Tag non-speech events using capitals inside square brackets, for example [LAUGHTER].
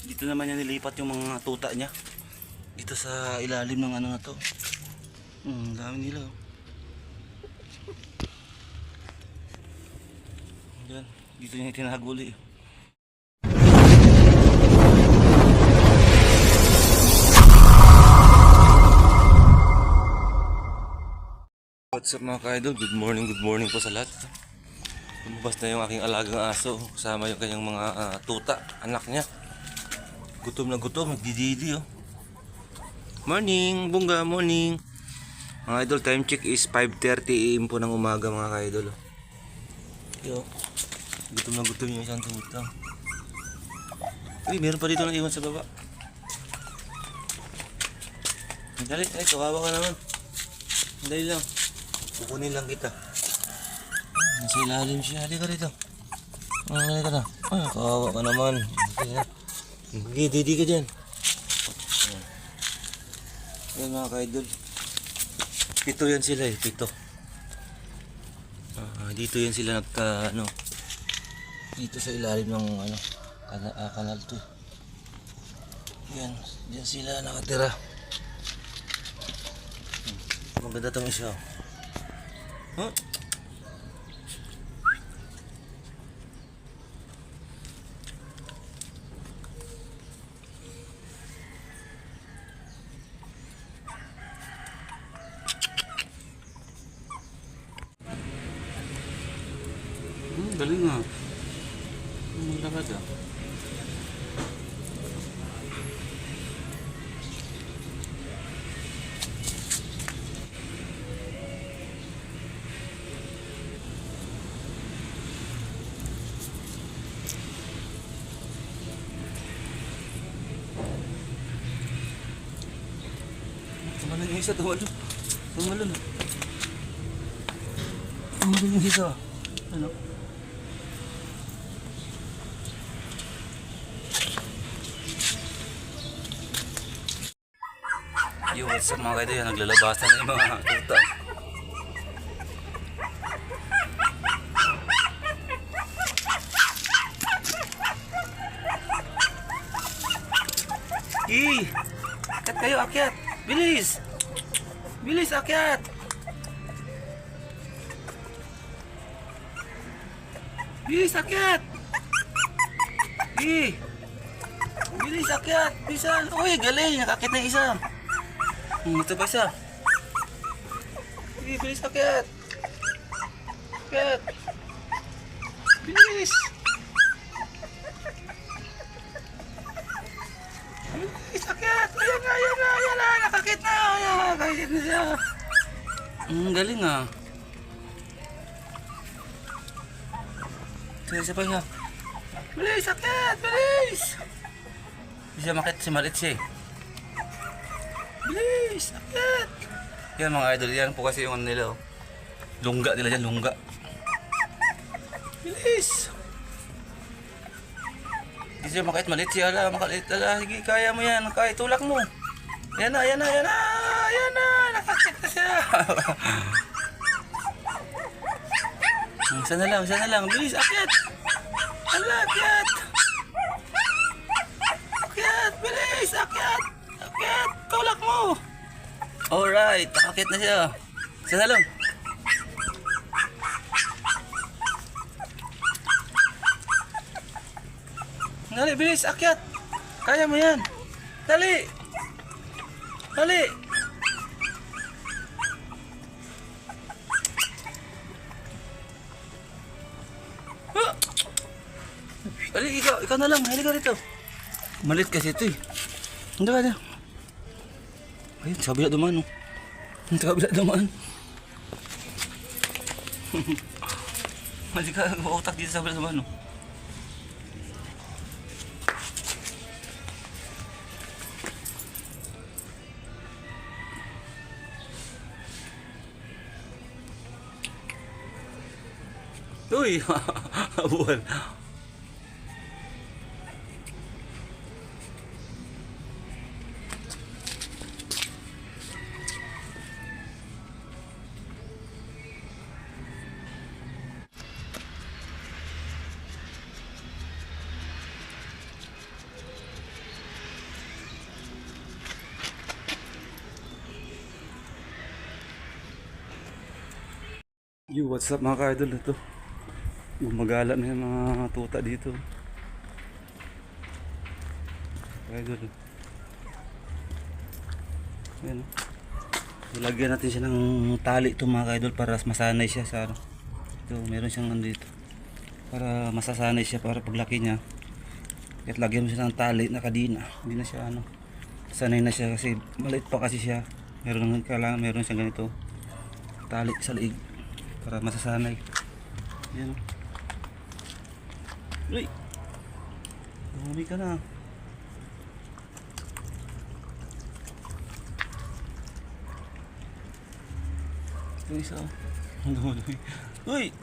Dito naman niya nilipat yung mga tuta niya. Dito sa ilalim ng ano na to. Hmm, dami nila. oh. Yan, dito niya tinaguli. What's up mga ka-idol? Good morning, good morning po sa lahat. Lumabas na yung aking alagang aso. Kasama yung kanyang mga ah, tuta, anak niya. Gutom na gutom, nagdididi oh. Morning, bunga, morning. Mga idol, time check is 5.30 am po ng umaga mga ka-idol. oh. Yo, gutom na gutom yung isang tuta. Uy, meron pa dito na iwan sa baba. Dali, ay, kawawa ka naman. Dali lang. Kukunin lang kita. Nasa ilalim siya. Halika rito. Halika na. Ay, kawawa ka naman. Halika. Hindi, didi ka dyan. Ayan. Ayan mga ka-idol. Pito yan sila eh, pito. Ah, dito yan sila nagka, ano, dito sa ilalim ng, ano, kana, ah, kanal to. Yan, diyan sila nakatira. Maganda tong isa. Huh? Galing nga. Maglakad ah. Tumalon yung isa, tumalon. Tumalon. Tumalon yung isa. Ano? Yo, what's up mga kaido yan? Naglalabasan na yung mga tuta. Ih! Akyat kayo, akyat! Bilis! Bilis, akyat! Bilis, akyat! Ih! Bilis, akyat! Bisan! Uy, galing! Nakakit na yung isa! Hmm, ito pa isa. Ih, bilis, akyat! Akyat! Bilis! Bilis, akyat! Ayan na, ayan na, ayan na! Nakakit na! Ayan, nakakit na siya! Hmm, galing ah. Sige, isa pa siya. Bilis, akyat! Bilis! Siya makit, si Malit siya eh. Bilis! Akyat! Yan mga idol, yan po kasi yung ano nila oh. Lungga nila dyan, lungga. Bilis! Hindi siya makit, malit siya. Ala, makalit. Ala, sige, kaya mo yan. Kaya, tulak mo. Yan na, yan na, yan na. Yan na, nakakit na siya. [LAUGHS] Hmm, Isa na lang, isa na lang. Bilis, akyat! Ala, akyat! Akyat! Bilis! Akyat! Akyat! Tulak mo! Alright, nakakit na siya. Isa na lang. Dali, bilis! Akyat! Kaya mo yan! Dali! Dali! Ah! Dali, ikaw, ikaw na lang. Halika rito. Malit kasi ito eh. Hindi ba? Ayun, sa kabila dumaan oh. Sa kabila dumaan. Mali ka utak dito sa kabila dumaan oh. Uy, abuhan. Yo, what's up mga ka-idol? Ito. Gumagala na yung mga tuta dito. Ka-idol. Ayan. oh. Ilagyan natin siya ng tali ito mga ka-idol para masanay siya sa ano. Ito, meron siyang ano. Para masasanay siya para paglaki niya. Kahit lagyan mo siya ng tali na kadina. Hindi na siya ano. Sanay na siya kasi maliit pa kasi siya. Meron kailangan meron siyang ganito. Tali sa liig para masasanay. Yan. Uy! Dumi ka na. Ito isa. oh. [LAUGHS] Ang. Uy!